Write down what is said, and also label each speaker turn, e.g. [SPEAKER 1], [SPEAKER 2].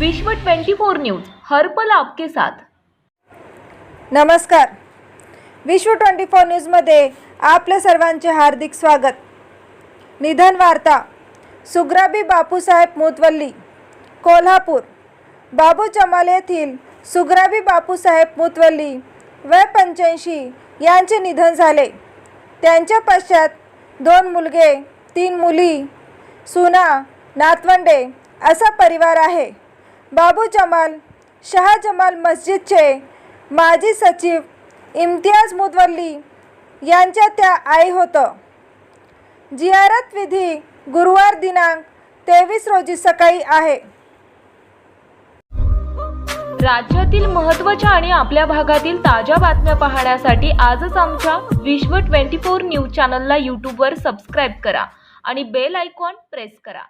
[SPEAKER 1] विश्व 24 न्यूज हर पल आपके साथ.
[SPEAKER 2] नमस्कार. विश्व ट्वेंटी फोर न्यूजमध्ये आपल्या सर्वांचे हार्दिक स्वागत. निधन वार्ता सुग्राबी बापूसाहेब मुतवल्ली कोल्हापूर. बाबू जमाल येथील सुग्राबी बापूसाहेब मुतवल्ली वय पंच्याऐंशी यांचे निधन झाले. त्यांच्या पश्चात दोन मुलगे तीन मुली सुना नातवंडे असा परिवार आहे. बाबू जमाल शहा जमाल मस्जिदचे माजी सचिव इम्तियाज मुदवल्ली यांच्या त्या आई होतं. जियारत विधी गुरुवार दिनांक तेवीस रोजी सकाळी आहे.
[SPEAKER 1] राज्यातील महत्त्वाच्या आणि आपल्या भागातील ताज्या बातम्या पाहण्यासाठी आजच आमच्या विश्व 24 न्यूज चॅनलला यूट्यूबवर सबस्क्राईब करा आणि बेल आयकॉन प्रेस करा.